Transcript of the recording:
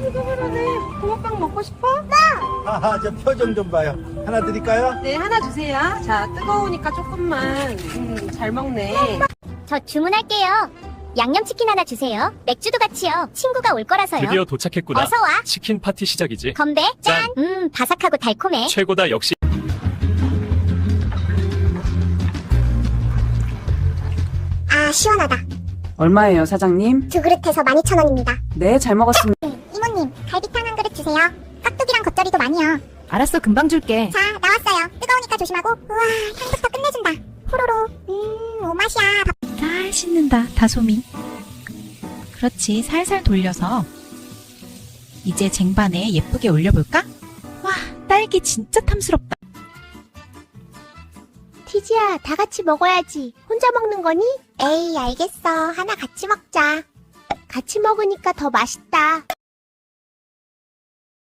할머니도 그러네. 붕어빵 먹고 싶어? 하하, 저 표정 좀 봐요. 하나 드릴까요? 네, 하나 주세요. 자, 뜨거우니까 조금만. 음, 잘 먹네. 저 주문할게요. 양념치킨 하나 주세요. 맥주도 같이요. 친구가 올 거라서요. 드디어 도착했구나. 어서 와. 치킨 파티 시작이지. 건배. 짠. 짠. 음, 바삭하고 달콤해. 최고다 역시. 아, 시원하다. 얼마예요, 사장님? 두 그릇에서 12,000원입니다. 네, 잘 먹었습니다. 그릇 주세요. 깍두기랑 겉절이도 많이요. 알았어, 금방 줄게. 자, 나왔어요. 뜨거우니까 조심하고. 우와, 향부터 끝내준다. 호로로. 음, 오맛이야. 잘 씻는다, 다솜이. 그렇지, 살살 돌려서. 이제 쟁반에 예쁘게 올려볼까? 와, 딸기 진짜 탐스럽다. 티지야, 다 같이 먹어야지. 혼자 먹는 거니? 에이, 알겠어. 하나 같이 먹자. 같이 먹으니까 더 맛있다.